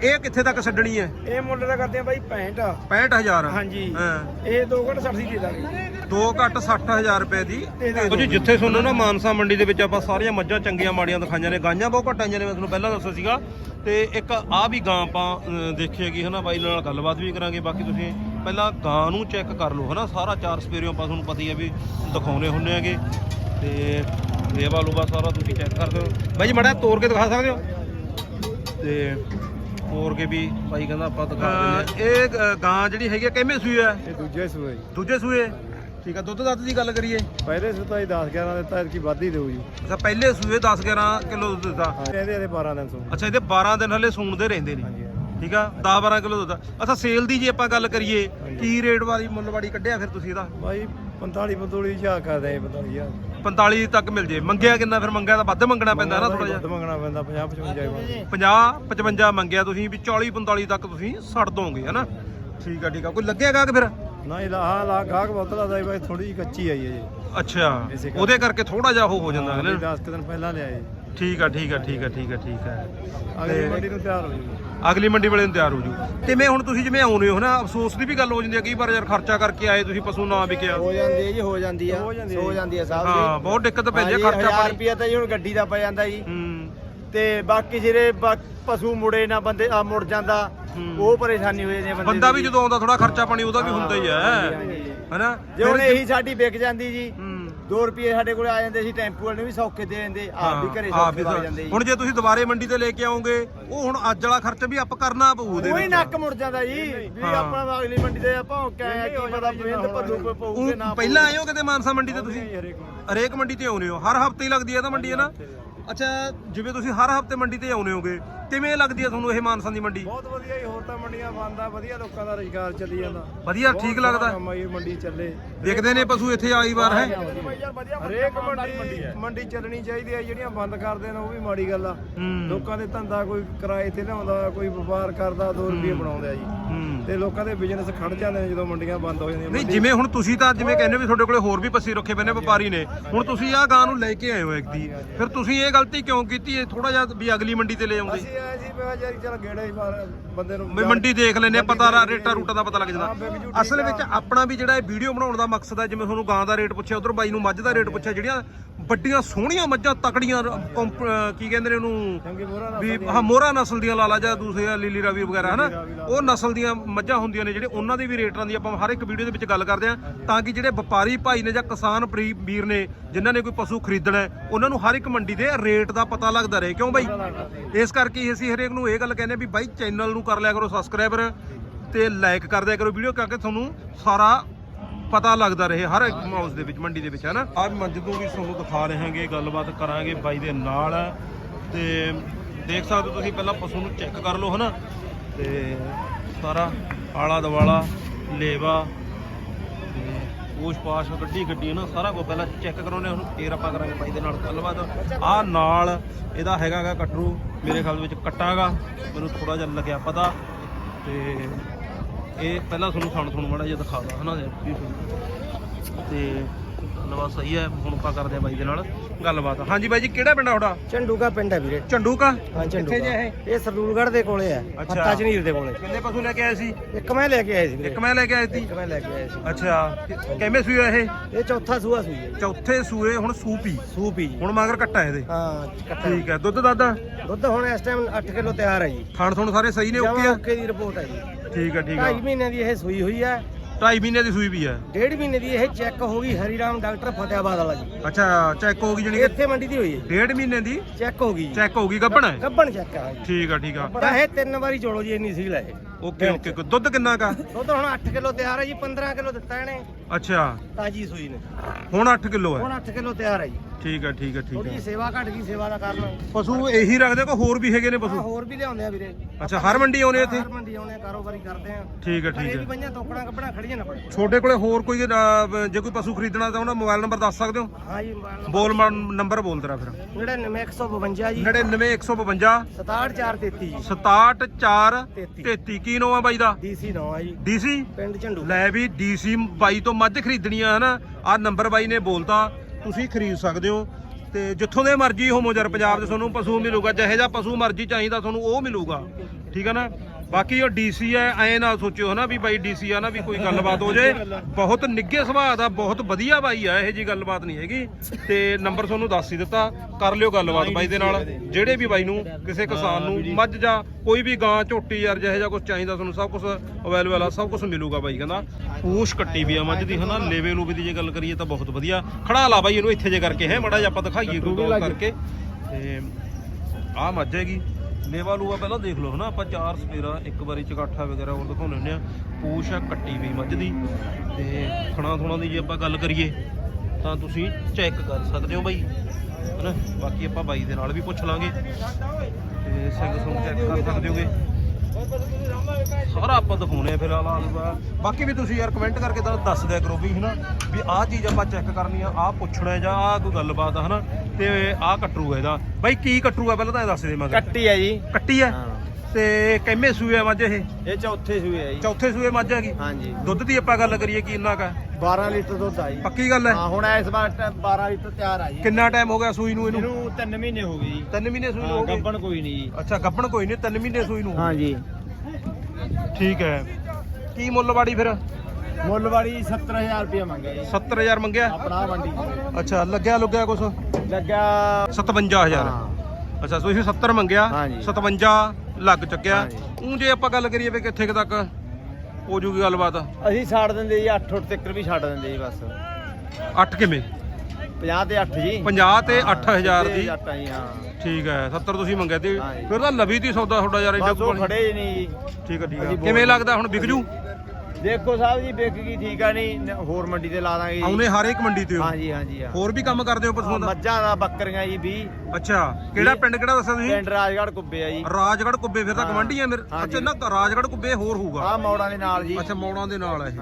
ਇਹ ਕਿੱਥੇ ਤੱਕ ਛੱਡਣੀ ਹੈ? ਇਹ ਮੁੱਲ ਦਾ ਕਰਦੇ ਆ ਬਾਈ 65 65000 ਹਾਂਜੀ। ਹਾਂ। ਇਹ 2 ਘੰਟ 60 ਦੀ ਦੇ ਦਾਂਗੇ। ਦੋ ਘੱਟ 60000 ਰੁਪਏ ਦੀ। ਜੀ ਜਿੱਥੇ ਤੁਹਾਨੂੰ ਨਾ ਮਾਨਸਾ ਮੰਡੀ ਦੇ ਵਿੱਚ ਆਪਾਂ ਸਾਰੀਆਂ ਮੱਝਾਂ ਚੰਗੀਆਂ ਮਾੜੀਆਂ ਦਿਖਾਈਆਂ ਨੇ। ਗਾਈਆਂ ਬਹੁਤ ਘੱਟ ਆਈਆਂ ਨੇ ਮੈਂ ਤੁਹਾਨੂੰ ਪਹਿਲਾਂ ਦੱਸਿਆ ਸੀਗਾ। ਤੇ ਇੱਕ ਆ ਵੀ ਗਾਂ ਆਪਾਂ ਅਹ, ਦੇਖੀ ਹੈਗੀ ਹਨਾ ਬਾਈ ਨਾਲ ਗੱਲਬਾਤ ਵੀ ਕਰਾਂਗੇ। ਬਾਕੀ ਤੁਸੀਂ ਪਹਿਲਾਂ ਗਾਂ ਨੂੰ ਚੈੱਕ ਕਰ ਲਓ ਹਨਾ। ਸਾਰਾ ਚਾਰ ਸਪੇਰਿਓ ਆਪਾਂ ਤੁਹਾਨੂੰ ਪਤਾ ਹੀ ਆ ਵੀ ਦਿਖਾਉਨੇ ਹੁੰਨੇ ਹੈਗੇ। ਤੇ ਲੇਵਾ ਲੂਵਾ ਸਾਰਾ ਤੁਸੀਂ ਚੈੱਕ ਕਰ ਦਿਓ। ਬਾਈ ਜੀ ਮੜਾ ਤੋੜ ਕੇ ਦਿਖਾ ਸਕਦੇ ਹੋ? ਤੇ ਤੋੜ ਕੇ ਵੀ ਬਾਈ ਕਹਿੰਦਾ ਆਪਾਂ ਦਿਖਾ ਦਿੰਦੇ ਆ ਇਹ ਗਾਂ ਜਿਹੜੀ ਹੈਗੀ ਆ ਕਿੰਨੇ ਸੂਈ ਹੈ ਇਹ ਦੂਜੇ ਸੂਏ ਦੂਜੇ ਸੂਏ? ਠੀਕ ਆ ਦੁੱਧ ਦੱਧ ਦੀ ਗੱਲ ਕਰੀਏ। ਪਹਿਲੇ ਸੂਤਾ ਹੀ 10 11 ਦਿੱਤਾ ਇਹ ਕੀ ਵੱਧ ਹੀ ਦੇਊ ਜੀ। ਅੱਛਾ ਪਹਿਲੇ ਸੂਏ 10 11 ਕਿਲੋ ਦੁੱਧ ਦਿੱਤਾ। ਇਹਦੇ ਇਹਦੇ 12 ਦਿਨ ਸੂ ਅੱਛਾ ਇਹਦੇ 12 ਦਿਨ ਹਲੇ ਸੂਣਦੇ ਰਹਿੰਦੇ ਨੇ। ਹਾਂਜੀ ਠੀਕ ਆ 10 12 ਕਿਲੋ ਦੁੱਧ ਅੱਛਾ ਸੇਲ ਦੀ ਜੇ ਆਪਾਂ ਗੱਲ ਕਰੀਏ ਕੀ ਰੇਟ ਵਾਲੀ ਮੁੱਲਵਾੜੀ ਕੱਢਿਆ ਫਿਰ ਤੁਸੀਂ ਇਹਦਾ? ਬਾਈ 45 45 ਝਾਕ ਕਰਦੇ 45 45 ਤੱਕ ਮਿਲ ਜੇ। ਮੰਗਿਆ ਕਿੰਨਾ? ਫਿਰ ਮੰਗਿਆ ਤਾਂ ਵੱਧ ਮੰਗਣਾ ਪੈਂਦਾ ਨਾ ਥੋੜਾ ਜਿਹਾ। ਵੱਧ ਮੰਗਣਾ ਪੈਂਦਾ 50 55 50 55 ਮੰਗਿਆ ਤੁਸੀਂ ਵੀ 40 45 ਤੱਕ ਤੁਸੀਂ ਛੱਡ ਦੋਗੇ ਹਨਾ? ਠੀਕ ਆ ਠੀਕ ਆ। ਕੋਈ ਲੱਗਿਆਗਾ ਕਿ ਫਿਰ? ਨਾ ਇਹ ਲਾ ਲਾ ਗਾਹਕ ਬਹੁਤ ਲਾਦਾ ਬਾਈ ਥੋੜੀ ਜਿਹੀ ਕੱਚੀ ਆਈ ਹੈ ਜੀ। ਅੱਛਾ। ਉਹਦੇ ਕਰਕੇ ਥੋੜਾ ਜਿਹਾ ਉਹ ਹੋ ਜਾਂਦਾ ਹੈ ਨਾ 10 ਦਿਨ ਪਹਿਲਾਂ ਲਿਆਏ। ਠੀਕ ਆ ਠੀਕ ਆ ਠੀਕ ਆ ਠੀਕ ਆ ਠੀਕ ਆ। ਅਗਲੀ ਮੰਡੀ ਨੂੰ ਤਿਆਰ ਹੋ ਜੂ ਅਗਲੀ ਮੰਡੀ ਵੇਲੇ ਨੂੰ ਤਿਆਰ ਹੋ ਜੂ ਤੇ ਮੈਂ ਹੁਣ ਤੁਸੀਂ ਜਿਵੇਂ ਆਉਨੇ ਹੋ ਨਾ ਅਫਸੋਸ ਦੀ ਵੀ ਗੱਲ ਹੋ ਜਾਂਦੀ ਹੈ ਕਈ ਵਾਰ ਯਾਰ ਖਰਚਾ ਕਰਕੇ ਆਏ ਤੁਸੀਂ ਪਸ਼ੂ ਨਾ ਵਿਕਿਆ। ਹੋ ਜਾਂਦੀ ਹੈ ਜੀ ਹੋ ਜਾਂਦੀ ਆ। ਹੋ ਜਾਂਦੀ ਹੈ ਸਾਹਿਬ ਜੀ। ਹਾਂ ਬਹੁਤ ਦਿੱਕਤ ਪੈਂਦੀ ਹੈ ਹਾਂਜੀ, ਖਰਚਾ ਪਾਣੀ। ਰੁਪਿਆ ਤਾਂ ਜੀ ਹੁਣ ਗੱਡੀ ਦਾ ਪੈ ਜਾਂਦਾ ਜੀ। ਹੂੰ। ਤੇ ਬਾਕੀ ਜਿਹੜੇ ਪਸ਼ੂ ਮੁੜੇ ਨਾ ਬੰਦੇ ਆ ਮੁੜ ਜਾਂਦਾ। ਉਹ ਪਰੇਸ਼ਾਨੀ ਹੋ ਜਾਂਦੀ ਹੈ ਬੰਦੇ ਵੀ ਜਦੋਂ ਆਉਂਦਾ ਥੋੜਾ ਖਰਚਾ ਪਾਣੀ ਉਹਦਾ ਵੀ ਹੁੰਦਾ ਹੀ ਹੈ। ਹੈਨਾ? ਜੇ ਹੁਣ ਇਹੀ ਸਾਡੀ ਵਿਕ ਜਾਂਦੀ ਜੀ ਹੂੰ। 2 ਰੁਪਏ ਸਾਡੇ ਕੋਲ ਆ ਜਾਂਦੇ ਸੀ ਟੈਂਪੂ ਵਾਲੇ ਨੂੰ ਵੀ ਸੌਖੇ ਦੇ ਦਿੰਦੇ ਆਪ ਵੀ ਘਰੇ ਆਪ ਸੌਖੇ ਵੀ ਆ ਜਾਂਦੇ ਜੀ। ਹੁਣ ਜੇ ਤੁਸੀਂ ਦੁਬਾਰੇ ਮੰਡੀ ਤੇ ਲੈ ਕੇ ਆਓਗੇ ਉਹ ਹੁਣ ਅੱਜ ਵਾਲਾ ਖਰਚਾ ਵੀ ਆਪ ਕਰਨਾ ਪਊ ਉਹਦੇ ਕੋਈ ਵਿੱਚ। ਨੱਕ ਮੁੜ ਜਾਂਦਾ ਜੀ ਵੀ ਹਾਂ। ਆਪਣਾ ਅਗਲੀ ਮੰਡੀ ਤੇ ਆਪਾਂ ਕਿ ਆਇਆ ਕੀ ਪਤਾ ਬਿੰਦ ਪੱਲੂ ਪਊਗੇ ਨਾ ਪਹਿਲਾਂ ਆਏ ਹੋ ਕਿਤੇ ਮਾਨਸਾ ਮੰਡੀ ਤੇ ਤੁਸੀਂ। ਹਰੇਕ ਮੰਡੀ ਤੇ। ਆਉਨੇ ਹੋ ਹਰ ਹਫ਼ਤੇ ਹੀ ਲੱਗਦੀ ਹੈ ਤਾਂ ਮੰਡੀ ਹੈ ਨਾ? ਅੱਛਾ ਜਿਵੇਂ ਤੁਸੀਂ ਹਰ ਹਫ਼ਤੇ ਮੰਡੀ ਤੇ ਆਉਨੇ ਹੋਗੇ ਕਿਵੇਂ ਲੱਗਦੀ ਹੈ ਤੁਹਾਨੂੰ ਇਹ ਮਾਨਸਾ ਦੀ ਮੰਡੀ? ਬਹੁਤ ਵਧੀਆ ਹੀ ਹੋਰ ਤਾਂ ਮੰਡੀਆਂ ਬੰਦ ਆ ਵਧੀਆ ਲੋਕਾਂ ਦਾ ਰੁਜ਼ਗਾਰ ਚੱਲੀ ਜਾਂਦਾ। ਵਧੀਆ ਠੀਕ ਲੱਗਦਾ? ਕੰਮ ਆ ਇਹ ਮੰਡੀ ਚੱਲੇ। ਦੇਖਦੇ ਨੇ ਪਸ਼ੂ ਇੱਥੇ ਆਈ ਵਾਰ ਹੈ? ਹਰੇਕ ਮੰਡੀ ਮੰਡੀ ਚੱਲਣੀ ਚਾਹੀਦੀ ਹੈ ਜਿਹੜੀਆਂ ਬੰਦ ਕਰਦੇ ਨੇ ਉਹ ਵੀ ਮਾੜੀ ਗੱਲ ਆ। ਲੋਕਾਂ ਦੇ ਧੰਦਾ ਕੋਈ ਕਿਰਾਏ ਤੇ ਲਿਆਉਂਦਾ ਕੋਈ ਵਪਾਰ ਕਰਦਾ 2 ਰੁਪਏ ਬਣਾਉਂਦਾ ਜੀ। ਤੇ ਲੋਕਾਂ ਦੇ ਬਿਜ਼ਨਸ ਖੜ ਜਾਂਦੇ ਨੇ ਜਦੋਂ ਮੰਡੀਆਂ ਬੰਦ ਹੋ ਜਾਂਦੀਆਂ। ਨਹੀਂ ਜਿਵੇਂ ਹੁਣ ਤੁਸੀਂ ਤਾਂ ਜਿਵੇਂ ਕਹਿੰਦੇ ਵੀ ਤੁਹਾਡੇ ਕੋਲੇ ਹੋਰ ਵੀ ਪੱਸੀ ਰੱਖੇ ਪਏ ਨੇ ਵਪਾਰੀ ਨੇ। ਹੁਣ ਤੁਸੀਂ ਆਹ ਗਾਂ ਨੂੰ ਲੈ ਕੇ ਆਏ ਹੋ ਇੱਕ ਦੀ। ਫਿਰ ਤੁਸੀਂ ਇਹ ਗਲਤੀ ਕਿਉਂ ਕੀਤੀ? ਥੋੜਾ ਜਿਹਾ ਵੀ ਅਗਲੀ ਮੰਡੀ ਤੇ ਲੈ ਆਉਂਦੇ। ਅਸੀਂ ਆਏ ਸੀ ਮੈਂ ਕਿਹਾ ਯਾਰ ਚੱਲ ਗੇੜਾ ਹੀ ਮਾਰ ਬੰਦੇ ਨੂੰ ਮੰਡੀ ਦੇਖ ਲੈਨੇ ਆ ਪਤਾ ਰਾ ਰੇਟਾ ਰੂਟਾ ਦਾ ਪਤਾ ਲੱਗ ਜਾਂਦਾ। ਅਸਲ ਵਿੱਚ ਆਪਣਾ ਵੀ ਜਿਹੜਾ ਇਹ ਵੀਡੀਓ ਬਣਾਉਣ ਦਾ ਮਕਸਦ ਹੈ ਜਿਵੇਂ ਤੁਹਾਨੂੰ ਗਾਂ ਦਾ ਰੇਟ ਪੁੱਛਿਆ ਉਧਰ ਬਾਈ ਨੂੰ ਮੱਝ ਦਾ ਰੇਟ ਪੁੱਛਿਆ ਜਿਹੜੀਆਂ ਵੱਡੀਆਂ ਸੋਹਣੀਆਂ ਮੱਝਾਂ ਤਕੜੀਆਂ ਕੀ ਕਹਿੰਦੇ ਨੇ ਉਹਨੂੰ? ਵੀ ਹਾਂ ਮੋਹਰਾ ਨਸਲ ਦੀਆਂ ਲਾਲਾ ਜਾਂ ਦੂਸਰੇ ਲੀਲੀ ਰਾਵੀ ਵਗੈਰਾ ਹਨਾ? ਉਹ ਨਸਲ ਦੀਆਂ ਮੱਝਾਂ ਹੁੰਦੀਆਂ ਨੇ ਜਿਹੜੇ ਉਹਨਾਂ ਦੀ ਵੀ ਰੇਟਾਂ ਦੀ ਆਪਾਂ ਹਰ ਇੱਕ ਵੀਡੀਓ ਦੇ ਵਿੱਚ ਗੱਲ ਕਰਦੇ ਆ ਤਾਂ ਕਿ ਜਿਹੜੇ ਵਪਾਰੀ ਭਾਈ ਨੇ ਜਾਂ ਕਿਸਾਨ ਵੀਰ ਨੇ ਜਿਨ੍ਹਾਂ ਨੇ ਕੋਈ ਪਸ਼ੂ ਖਰੀਦਣਾ ਉਹਨਾਂ ਨੂੰ ਹਰ ਇੱਕ ਮੰਡੀ ਦੇ ਰੇਟ ਦਾ ਪਤਾ ਲੱਗਦਾ ਰਹੇ। ਕਿਉਂ ਬਾਈ? ਇਸ ਕਰਕੇ ਅਸੀਂ ਹਰੇਕ ਨੂੰ ਇਹ ਗੱਲ ਕਹਿੰਦੇ ਆ ਵੀ ਬਾਈ ਚੈਨਲ ਨੂੰ ਕਰ ਲਿਆ ਕਰੋ ਸਬਸਕ੍ਰਾਈਬਰ ਤੇ ਲਾਈਕ ਕਰ ਦਿਆ ਕਰੋ। ਵੀਡੀਓ ਕਰਕੇ ਤੁਹਾਨੂੰ ਸਾਰਾ ਪਤਾ ਲੱਗਦਾ ਰਹੇ ਹਰ ਇੱਕ ਮਾਊਸ ਦੇ ਵਿੱਚ, ਮੰਡੀ ਦੇ ਵਿੱਚ, ਹੈ ਨਾ? ਆ ਮੰਜ ਤੋਂ ਵੀ ਤੁਹਾਨੂੰ ਦਿਖਾ ਰਹੇ ਹਾਂਗੇ, ਗੱਲਬਾਤ ਕਰਾਂਗੇ ਬਾਈ ਦੇ ਨਾਲ। ਤੇ ਦੇਖ ਸਕਦੇ ਹੋ ਤੁਸੀਂ ਪਹਿਲਾਂ ਪਸ਼ੂ ਨੂੰ ਚੈੱਕ ਕਰ ਲਓ, ਹਨਾ? ਤੇ ਸਾਰਾ ਆਲਾ ਦਵਾਲਾ ਲੇਵਾ ਤੇ ਪੂਛ ਪਾਛ ਗੱਡੀ ਗੱਡੀ ਨਾ ਸਾਰਾ ਕੁਝ ਪਹਿਲਾਂ ਚੈੱਕ ਕਰਾਉਨੇ ਉਹਨੂੰ ਫੇਰ ਆਪਾਂ ਕਰਾਂਗੇ ਬਾਈ ਦੇ ਨਾਲ ਗੱਲਬਾਤ। ਆ ਨਾਲ ਇਹਦਾ ਹੈਗਾਗਾ ਕਟਰੂ, ਮੇਰੇ ਖਿਆਲ ਵਿੱਚ ਕੱਟਾਗਾ, ਮੈਨੂੰ ਥੋੜਾ ਜਿਹਾ ਲੱਗਿਆ ਪਤਾ। ਤੇ ਇਹ ਪਹਿਲਾਂ ਤੁਹਾਨੂੰ ਥਣ ਤੁਹਾਨੂੰ ਮਾੜਾ ਜਿਹਾ ਦਿਖਾਦਾ ਹਨਾ ਤੇ ਗੱਲਬਾਤ ਸਹੀ ਹੈ ਹੁਣ ਆਪਾਂ ਕਰਦੇ ਆ ਬਾਈ ਦੇ ਨਾਲ ਗੱਲਬਾਤ। ਹਾਂਜੀ ਬਾਈ ਜੀ ਕਿਹੜਾ ਪਿੰਡ ਆ ਤੁਹਾਡਾ? ਝੰਡੂ ਕਾ ਪਿੰਡ ਹੈ ਵੀਰੇ। ਝੰਡੂ ਕਾ ਹਾਂ ਝੰਡੂ ਕਿੱਥੇ ਜੇ। ਇਹ? ਇਹ ਸਰਦੂਲਗੜ੍ਹ ਦੇ ਕੋਲੇ ਹੈ। ਫੱਤਾ ਝਨੀਰ ਦੇ ਕੋਲੇ। ਕਿੰਨੇ ਪਸ਼ੂ ਲੈ ਕੇ ਆਏ ਸੀ? ਇੱਕ ਮੈਂ ਲੈ ਕੇ ਆਇਆ ਸੀ ਵੀਰੇ। ਇੱਕ ਮੈਂ ਲੈ ਕੇ ਆਈ ਸੀ? ਇੱਕ ਮੈਂ ਲੈ ਕੇ ਆਇਆ ਸੀ। ਅੱਛਾ ਕਿਵੇਂ ਸੂਆ ਇਹ? ਇਹ ਚੌਥਾ ਸੂਆ ਸੂਈ ਹੈ। ਚੌਥੇ ਸੂਏ ਹੁਣ ਸੂਪੀ। ਸੂਪ ਹੁਣ ਮਗਰ ਕੱਟਾ ਇਹਦੇ। ਹਾਂ ਕੱਟਾ। ਠੀਕ ਹੈ ਦੁੱਧ ਦਾਦਾ? ਦੁੱਧ ਹੁਣ ਇਸ ਟਾਈਮ 8 ਕਿਲੋ ਤਿਆਰ ਹੈ ਜੀ। ਖਾਣ ਥੋਣ ਸਾਰੇ ਸਹੀ ਨੇ ਓਕੇ ਆ? ਓਕੇ ਦੀ ਰਿਪੋਰਟ ਹੈ ਜੀ। ਠੀਕ ਹੈ ਠੀਕ ਆ। 2.5 ਮਹੀਨੇ ਦੀ ਇਹ ਸੂਈ ਹੋਈ ਹੈ 2.5 ਮਹੀਨੇ ਦੀ ਸੂਈ ਵੀ ਹੈ ਡੇਢ ਮਹੀਨੇ ਦੀ ਇਹ ਚੈੱਕ ਹੋ ਗਈ ਹਰੀਰਾਮ ਡਾਕਟਰ ਫਤਿਆਬਾਦ ਵਾਲਾ ਜੀ। ਅੱਛਾ ਚੈੱਕ ਹੋ ਗਈ ਜਣੀ ਕਿ ਇੱਥੇ ਮੰਡੀ ਦੀ ਹੋਈ ਹੈ ਡੇਢ ਮਹੀਨੇ ਦੀ? ਚੈੱਕ ਹੋ ਗਈ ਚੈੱਕ ਹੋ ਗਈ ਗੱਭਣ ਹੈ ਗੱਬਣ ਚੈੱਕ ਆ। ਜੀ ਠੀਕ ਆ ਠੀਕ ਆ। ਇਹ ਤਿੰਨ ਵਾਰੀ ਚੋਲੋ ਜੀ ਇੰਨੀ ਸੀਲ ਹੈ ਇਹ। ਓਕੇ ਓਕੇ ਦੁੱਧ ਕਿੰਨਾ ਕਾ ਦੁੱਧ ਹੁਣ 8 ਕਿਲੋ ਤਿਆਰ ਹੈ ਜੀ 15 ਕਿਲੋ ਦਿੱਤਾ ਇਹਨੇ। ਅੱਛਾ। ਤਾਜੀ ਸੂਈ ਨੇ। ਹੁਣ 8 ਕਿਲੋ ਹੈ ਹੁਣ 8 ਕਿਲੋ ਤਿਆਰ ਹੈ ਜੀ। ਠੀਕ ਹੈ ਠੀਕ ਹੈ ਠੀਕ ਥੋੜੀ ਹੈ ਸੇਵਾ ਘਟ ਗਈ ਸੇਵਾ ਦਾ ਕਾਰਨ। ਪਸ਼ੂ ਇਹੀ ਰੱਖਦੇ ਕੋ ਹੋਰ ਵੀ ਹੈਗੇ ਨੇ ਪਸ਼ੂ? ਹੋਰ ਵੀ ਲਿਆਉਂਦੇ ਆ ਵੀਰੇ। ਅੱਛਾ ਹਰ ਮੰਡੀ ਆਉਨੇ ਇੱਥੇ? ਹਰ ਮੰਡੀ ਆਉਂਦੇ ਆ ਕਾਰੋਬਾਰੀ ਕਰਦੇ ਆ। ਠੀਕ ਹੈ ਪਰ ਇਹ ਠੀਕ ਵੀ ਹੈ ਪੰਜਾਂ ਤੋਕੜਾਂ ਕੱਪੜਾ ਖੜੀਆਂ ਨਾ ਪੜੇ ਤੁਹਾਡੇ ਕੋਲੇ ਹੋਰ ਕੋਈ ਅਹ, ਜੇ ਕੋਈ ਪਸ਼ੂ ਖਰੀਦਣਾ ਚਾਹੁੰਦਾ ਮੋਬਾਈਲ ਨੰਬਰ ਦੱਸ ਸਕਦੇ ਹੋ? ਹਾਂ ਜੀ ਮੋਬਾਈਲ ਬੋਲ ਨੰਬਰ ਬੋਲ ਤੇਰਾ ਫਿਰ। 99152 ਜੀ। 99152 67433 ਜੀ। 67433 ਕੀ ਨੋ ਆ ਬਾਈ ਦਾ? ਡੀਸੀ ਨੌ ਆ ਜੀ। ਡੀਸੀ? ਪਿੰਡ ਝੰਡੂ। ਲੈ ਵੀ ਡੀਸੀ ਬਾਈ ਤੋਂ ਮੱਝ ਖਰੀਦਣੀ ਆ ਹਨਾ। ਆ ਨੰਬਰ ਬਾਈ ਨੇ ਬੋਲਤਾ ਤੁਸੀਂ ਖਰੀਦ ਸਕਦੇ ਹੋ ਤੇ ਜਿੱਥੋਂ ਦੇ ਮਰਜ਼ੀ ਹੋਮੋ ਜਰ ਪੰਜਾਬ ਦੇ ਤੁਹਾਨੂੰ ਪਸ਼ੂ ਮਿਲੂਗਾ ਜਿਹੇ ਜਿਹਾ ਪਸ਼ੂ ਮਰਜ਼ੀ ਚਾਹੀਦਾ ਤੁਹਾਨੂੰ ਉਹ ਮਿਲੂਗਾ। ਠੀਕ ਹੈ ਨਾ? ਬਾਕੀ ਉਹ ਡੀਸੀ ਹੈ ਐ ਨਾ ਸੋਚਿਓ ਹਨਾ ਵੀ ਬਾਈ ਡੀਸੀ ਆ ਨਾ ਵੀ ਕੋਈ ਗੱਲਬਾਤ ਹੋ ਜੇ। ਬਹੁਤ ਨਿੱਘੇ ਸੁਭਾਅ ਦਾ ਬਹੁਤ ਵਧੀਆ ਬਾਈ ਆ ਇਹ ਜੀ ਗੱਲਬਾਤ ਨਹੀਂ ਹੈਗੀ। ਤੇ ਨੰਬਰ ਤੁਹਾਨੂੰ ਦੱਸ ਹੀ ਦਿੱਤਾ ਕਰ ਲਿਓ ਗੱਲਬਾਤ ਬਾਈ ਦੇ ਨਾਲ। ਜਿਹੜੇ ਵੀ ਬਾਈ ਨੂੰ ਕਿਸੇ ਕਿਸਾਨ ਨੂੰ ਮੱਝ ਜਾਂ ਕੋਈ ਵੀ ਗਾਂ ਝੋਟੀ ਯਾਰ ਜਿਹੇ ਜਿਹਾ ਕੁਝ ਚਾਹੀਦਾ ਤੁਹਾਨੂੰ ਸਭ ਕੁਝ ਅਵੇਲੇਬਲ ਆ ਸਭ ਕੁਝ ਮਿਲੂਗਾ ਬਾਈ ਕਹਿੰਦਾ। ਪੂਛ ਕੱਟੀ ਵੀ ਆ ਮੱਝ ਦੀ ਹਨਾ ਲੇਵੇ ਲੂਵੇ ਦੀ ਜੇ ਗੱਲ ਕਰੀਏ ਤਾਂ ਬਹੁਤ ਵਧੀਆ। ਖੜਾ ਲਾ ਬਾਈ ਇਹਨੂੰ ਇੱਥੇ ਜੇ ਕਰਕੇ ਹੈ ਮੜਾ ਜਿਹਾ ਆਪਾਂ ਦਿਖਾਈਏ ਗੌਰ ਕਰਕੇ। ਤੇ ਆ ਮੱਝ ਹੈਗੀ। ਲੇਵਾ ਲੂਆ ਪਹਿਲਾਂ ਦੇਖ ਲਓ ਹਨਾ, ਆਪਾਂ ਚਾਰ ਸਪੇਰਾ ਇੱਕ ਵਾਰੀ ਚਗਾਠਾ ਵਗੈਰਾ ਹੋਰ ਦਿਖਾਉਂਦੇ ਹੁੰਦੇ ਆ। ਪੂਛ ਆ, ਕੱਟੀ ਵੀ ਮੱਝ ਦੀ ਤੇ ਥਣਾ ਥੁਣਾ ਦੀ ਜੇ ਆਪਾਂ ਗੱਲ ਕਰੀਏ ਤਾਂ ਤੁਸੀਂ ਚੈੱਕ ਕਰ ਸਕਦੇ ਹੋ ਬਾਈ, ਹਨਾ? ਬਾਕੀ ਆਪਾਂ ਬਾਈ ਦੇ ਨਾਲ ਵੀ ਪੁੱਛ ਲਾਂਗੇ ਤੇ ਸਿੰਘ ਸੁਣ ਚੈੱਕ ਕਰ ਸਕਦੇ ਹੋਗੇ। ਸਾਰਾ ਆਪਾਂ ਦਿਖਾਉਣੇ ਆ ਫਿਰ ਆਲਾ ਬਾਕੀ ਵੀ ਤੁਸੀਂ ਯਾਰ ਕਮੈਂਟ ਕਰਕੇ ਤਾਂ ਦੱਸ ਦਿਆ ਕਰੋ ਵੀ ਹਨਾ, ਵੀ ਆਹ ਚੀਜ਼ ਆਪਾਂ ਚੈੱਕ ਕਰਨੀ ਆ, ਆਹ ਪੁੱਛਣਾ ਜਾਂ ਆਹ ਕੋਈ ਗੱਲਬਾਤ ਆ, ਹਨਾ? ਤੇ ਆਹ ਕੱਟਰੂ ਹੈ ਇਹਦਾ। ਬਾਈ ਕੀ ਕੱਟਰੂ ਹੈ ਪਹਿਲਾਂ ਤਾਂ ਇਹ ਦੱਸ ਦੇ ਮਗਰ ਕੱਟੀ ਹੈ ਜੀ। ਕੱਟੀ ਹੈ। ਤੇ ਕਿੰਮੇ ਸੂਏ ਆ ਮੱਝ ਇਹ? ਇਹ ਚੌਥੇ ਸੂਏ ਹੈ ਜੀ। ਚੌਥੇ ਸੂਏ ਮੱਝ ਹੈਗੀ ਹਾਂਜੀ। ਦੁੱਧ ਦੀ ਆਪਾਂ ਗੱਲ ਕਰੀਏ ਕੀ ਇੰਨਾ ਕਾ 12 ਲੀਟਰ ਦੁੱਧ ਆ ਜੀ। ਪੱਕੀ ਗੱਲ ਹੈ? ਹਾਂ ਹੁਣ ਇਸ ਵਾਰ ਟ- 12 ਲੀਟਰ ਤਿਆਰ ਆ ਜੀ। ਕਿੰਨਾ ਟਾਈਮ ਹੋ ਗਿਆ ਸੂਈ ਨੂੰ ਇਹਨੂੰ? ਇਹਨੂੰ 3 ਮਹੀਨੇ ਹੋ ਗਏ ਜੀ। ਤਿੰਨ ਮਹੀਨੇ ਸੂਈ ਨੂੰ ਹਾਂ ਗਏ? ਗੱਬਣ ਕੋਈ ਨਹੀਂ ਜੀ। ਅੱਛਾ ਗੱਭਣ ਕੋਈ ਨਹੀਂ ਤਿੰਨ ਮਹੀਨੇ ਸੂਈ ਨੂੰ? ਹਾਂ ਜੀ। ਠੀਕ ਹੈ। ਕੀ ਮੁੱਲ ਵਾੜੀ ਫਿਰ? ਮੁੱਲ ਵਾਲੀ 70000 ਰੁਪਏ ਮੰਗਿਆ ਜੀ। 70000 ਮੰਗਿਆ? ਆਪਣਾ ਮੰਡੀ ਅੱਛਾ ਲੱਗਿਆ ਲੁੱਗਿਆ ਕੁਛ? ਲੱਗਾ 57000 ਹਾਂ। ਅੱਛਾ ਤੁਸੀਂ 70 ਮੰਗਿਆ ਹਾਂਜੀ। 57 ਲੱਗ ਚੁੱਕਿਆ। ਹਾਂਜੀ। ਉਹ ਜੇ ਆਪਾਂ ਗੱਲ ਕਰੀਏ ਵੀ ਕਿੱਥੇ ਕੁ ਤੱਕ ਹੋ ਜੂਗੀ ਗੱਲਬਾਤ? ਅਸੀਂ ਛੱਡ ਦਿੰਦੇ ਜੀ 8 8 ਤੱਕ ਵੀ ਛੱਡ ਦਿੰਦੇ ਜੀ ਬਸ। 8 ਕਿਵੇਂ? 50 ਤੇ 8 ਜੀ। 50 ਤੇ 8000 ਦੀ। ਜੱਟ ਆ ਜੀ ਹਾਂ। ਠੀਕ ਹੈ 70 ਤੁਸੀਂ ਮੰਗਿਆ ਤੇ ਹਾਂਜੀ। ਫਿਰ ਤਾਂ ਲਵੀ ਤੀ ਸੌਦਾ ਤੁਹਾਡਾ ਯਾਰ ਐਡਾ ਬਸ ਉਹ ਕੋਲ। ਖੜੇ ਹੀ ਨਹੀਂ ਜੀ। ਠੀਕ ਹੈ ਠੀਕ ਹੈ। ਕਿਵੇਂ ਲੱਗਦਾ ਹੁਣ ਵਿਕ ਜੂ? ਦੇਖੋ ਸਾਹਿਬ ਜੀ ਵਿਕ ਗਈ ਠੀਕ ਆ ਨਹੀਂ ਹੋਰ ਮੰਡੀ ਤੇ ਲਾ ਦਾਂਗੇ ਜੀ। ਆਉਨੇ ਹਰ ਇੱਕ ਮੰਡੀ ਤੇ ਹੋ? ਹਾਂਜੀ ਹਾਂਜੀ ਹਾਂ। ਹੋਰ ਵੀ ਕੰਮ ਕਰਦੇ ਹੋ ਪਸ਼ੂਆਂ ਦਾ ਮੱਝਾਂ ਦਾ ਬੱਕਰੀਆਂ ਜੀ 20 ਅੱਛਾ ਕਿਹੜਾ ਪਿੰਡ ਕਿਹੜਾ ਦੱਸਿਆ ਤੁਸੀਂ? ਪਿੰਡ ਰਾਜਗੜ੍ਹ ਕੁੱਬੇ ਆ ਜੀ। ਰਾਜਗੜ੍ਹ ਕੁੱਬੇ ਫਿਰ ਤਾਂ। ਗਵੰਡੀ ਆ ਮੇਰੇ। ਅੱਛਾ ਨਾ ਰਾਜਗੜ੍ਹ ਕੁੱਬੇ ਹੋਰ ਹੋਊਗਾ। ਆਹ ਮੌੜਾਂ ਦੇ ਨਾਲ ਜੀ। ਅੱਛਾ ਮੌੜਾਂ ਦੇ ਨਾਲ ਹੈ ਇਹ।